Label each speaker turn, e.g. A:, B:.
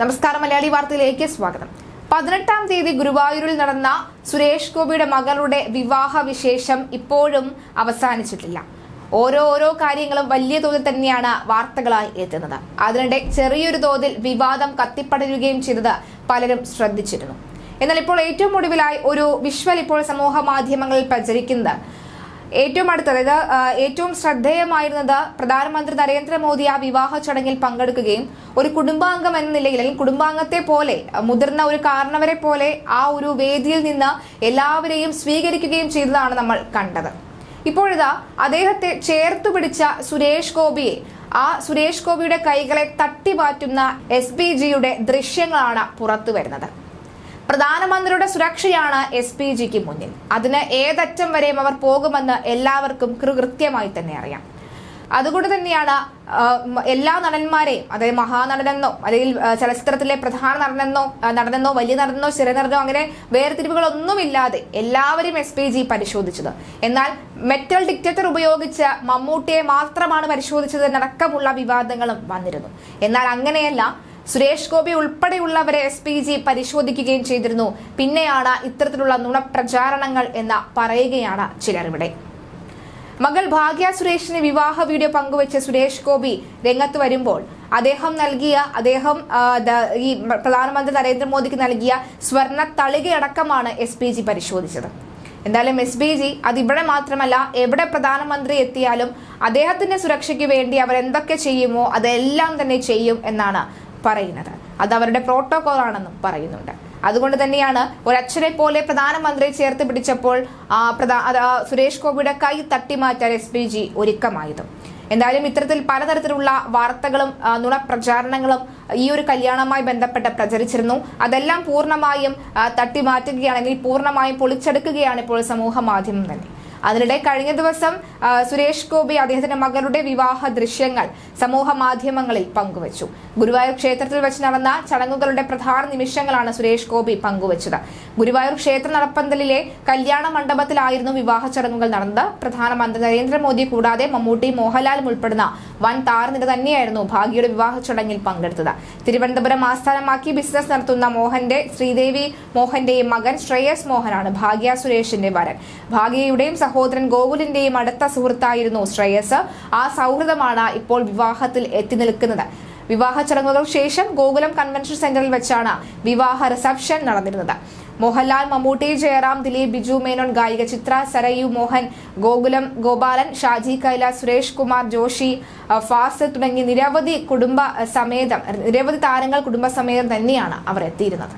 A: നമസ്കാരം മലയാളി വാർത്തയിലേക്ക് സ്വാഗതം. പതിനെട്ടാം തീയതി ഗുരുവായൂരിൽ നടന്ന സുരേഷ് ഗോപിയുടെ മകളുടെ വിവാഹ വിശേഷം ഇപ്പോഴും അവസാനിച്ചിട്ടില്ല. ഓരോ ഓരോ കാര്യങ്ങളും വലിയ തോതിൽ തന്നെയാണ് വാർത്തകളായി എത്തുന്നത്. അതിനിടെ ചെറിയൊരു തോതിൽ വിവാദം കത്തിപ്പടരുകയും ചെയ്തത് പലരും ശ്രദ്ധിച്ചിരുന്നു. എന്നാൽ ഇപ്പോൾ ഏറ്റവും ഒടുവിലായി ഒരു വിഷ്വൽ ഇപ്പോൾ സമൂഹ മാധ്യമങ്ങളിൽ പ്രചരിക്കുന്നത് ഏറ്റവും അടുത്തത് അതായത് ഏറ്റവും ശ്രദ്ധേയമായിരുന്നത് പ്രധാനമന്ത്രി നരേന്ദ്രമോദി ആ വിവാഹ ചടങ്ങിൽ പങ്കെടുക്കുകയും ഒരു കുടുംബാംഗം എന്ന നിലയിൽ അല്ലെങ്കിൽ കുടുംബാംഗത്തെ പോലെ മുതിർന്ന ഒരു കാരണവരെ പോലെ ആ ഒരു വേദിയിൽ നിന്ന് എല്ലാവരെയും സ്വീകരിക്കുകയും ചെയ്തതാണ് നമ്മൾ കണ്ടത്. ഇപ്പോഴിതാ അദ്ദേഹത്തെ ചേർത്തു പിടിച്ച സുരേഷ് ഗോപിയെ ആ സുരേഷ് ഗോപിയുടെ കൈകളെ തട്ടിമാറ്റുന്ന എസ് ബി ജിയുടെ ദൃശ്യങ്ങളാണ് പുറത്തു വരുന്നത് പ്രധാനമന്ത്രിയുടെ സുരക്ഷയാണ് എസ് പി ജിക്ക് മുന്നിൽ. അതിന് ഏതറ്റം വരെയും അവർ പോകുമെന്ന് എല്ലാവർക്കും കൃത്യമായി തന്നെ അറിയാം. അതുകൊണ്ട് തന്നെയാണ് എല്ലാ നടന്മാരെയും അതായത് മഹാനടനെന്നോ അല്ലെങ്കിൽ ചലച്ചിത്രത്തിലെ പ്രധാന നടനെന്നോ നടനെന്നോ വലിയ നടനെന്നോ ചെറിയ നടനോ അങ്ങനെ വേർതിരിവുകളൊന്നുമില്ലാതെ എല്ലാവരും എസ് പി ജി പരിശോധിച്ചത്. എന്നാൽ മെറ്റൽ ഡിക്റ്റേറ്റർ ഉപയോഗിച്ച് മമ്മൂട്ടിയെ മാത്രമാണ് പരിശോധിച്ചത് എന്നടക്കമുള്ള വിവാദങ്ങളും വന്നിരുന്നു. എന്നാൽ അങ്ങനെയല്ല സുരേഷ് ഗോപി ഉൾപ്പെടെയുള്ളവരെ എസ് പി ജി പരിശോധിക്കുകയും ചെയ്തിരുന്നു. പിന്നെയാണ് ഇത്തരത്തിലുള്ള നുണപ്രചാരണങ്ങൾ എന്ന് പറയുകയാണ് ചിലർ ഇവിടെ. മകൾ ഭാഗ്യ സുരേഷിന് വിവാഹ വീഡിയോ പങ്കുവെച്ച സുരേഷ് ഗോപി രംഗത്ത് വരുമ്പോൾ അദ്ദേഹം നൽകിയ അദ്ദേഹം ഈ പ്രധാനമന്ത്രി നരേന്ദ്രമോദിക്ക് നൽകിയ സ്വർണ തളികയടക്കമാണ് എസ് പി ജി പരിശോധിച്ചത്. എന്തായാലും എസ് ബി ജി അതിവിടെ മാത്രമല്ല എവിടെ പ്രധാനമന്ത്രി എത്തിയാലും അദ്ദേഹത്തിന്റെ സുരക്ഷയ്ക്ക് വേണ്ടി അവർ എന്തൊക്കെ ചെയ്യുമോ അതെല്ലാം തന്നെ ചെയ്യും എന്നാണ് പറയുന്നത്. അത് അവരുടെ പ്രോട്ടോകോൾ ആണെന്നും പറയുന്നുണ്ട്. അതുകൊണ്ട് തന്നെയാണ് ഒരച്ഛനെ പോലെ പ്രധാനമന്ത്രി ചേർത്ത് പിടിച്ചപ്പോൾ സുരേഷ് ഗോപിയുടെ കൈ തട്ടിമാറ്റാൻ എസ് പി ജി ഒരുക്കമായതും. എന്തായാലും ഇത്തരത്തിൽ പലതരത്തിലുള്ള വാർത്തകളും നുണപ്രചാരണങ്ങളും ഈ ഒരു കല്യാണവുമായി ബന്ധപ്പെട്ട് പ്രചരിച്ചിരുന്നു. അതെല്ലാം പൂർണമായും തട്ടിമാറ്റുകയാണെങ്കിൽ പൂർണമായും പൊളിച്ചെടുക്കുകയാണ് ഇപ്പോൾ സമൂഹ മാധ്യമം തന്നെ. അതിനിടെ കഴിഞ്ഞ ദിവസം സുരേഷ് ഗോപി അദ്ദേഹത്തിന്റെ മകളുടെ വിവാഹ ദൃശ്യങ്ങൾ സമൂഹ മാധ്യമങ്ങളിൽ പങ്കുവച്ചു. ഗുരുവായൂർ ക്ഷേത്രത്തിൽ വെച്ച് നടന്ന ചടങ്ങുകളുടെ പ്രധാന നിമിഷങ്ങളാണ് സുരേഷ് ഗോപി പങ്കുവച്ചത്. ഗുരുവായൂർ ക്ഷേത്ര നടപ്പന്തലിലെ കല്യാണ മണ്ഡപത്തിലായിരുന്നു വിവാഹ ചടങ്ങുകൾ നടന്നത്. പ്രധാനമന്ത്രി നരേന്ദ്രമോദി കൂടാതെ മമ്മൂട്ടി മോഹൻലാലും ഉൾപ്പെടുന്ന വൻ താരനിര തന്നെയായിരുന്നു ഭാഗ്യയുടെ വിവാഹ ചടങ്ങിൽ പങ്കെടുത്തത്. തിരുവനന്തപുരം ആസ്ഥാനമാക്കി ബിസിനസ് നടത്തുന്ന മോഹന്റെ ശ്രീദേവി മോഹന്റെയും മകൻ ശ്രേയസ് മോഹനാണ് ഭാഗ്യ സുരേഷിന്റെ വരൻ. ഭാഗ്യയുടെയും സഹോദരൻ ഗോകുലിന്റെയും അടുത്ത സുഹൃത്തായിരുന്നു ശ്രേയസ്. ആ സൗഹൃദമാണ് ഇപ്പോൾ വിവാഹത്തിൽ എത്തി നിൽക്കുന്നത്. വിവാഹ ചടങ്ങുകൾക്ക് ശേഷം ഗോകുലം കൺവെൻഷൻ സെന്ററിൽ വെച്ചാണ് വിവാഹ റിസപ്ഷൻ നടന്നിരുന്നത്. മോഹൻലാൽ മമ്മൂട്ടി ജയറാം ദിലീപ് ബിജു മേനോൻ ഗായിക ചിത്ര സരയു മോഹൻ ഗോകുലം ഗോപാലൻ ഷാജി കൈലാസ് സുരേഷ് കുമാർ ജോഷി ഫാസ് തുടങ്ങി നിരവധി കുടുംബ സമേതം നിരവധി താരങ്ങൾ കുടുംബസമേതം തന്നെയാണ് അവർ എത്തിയിരുന്നത്.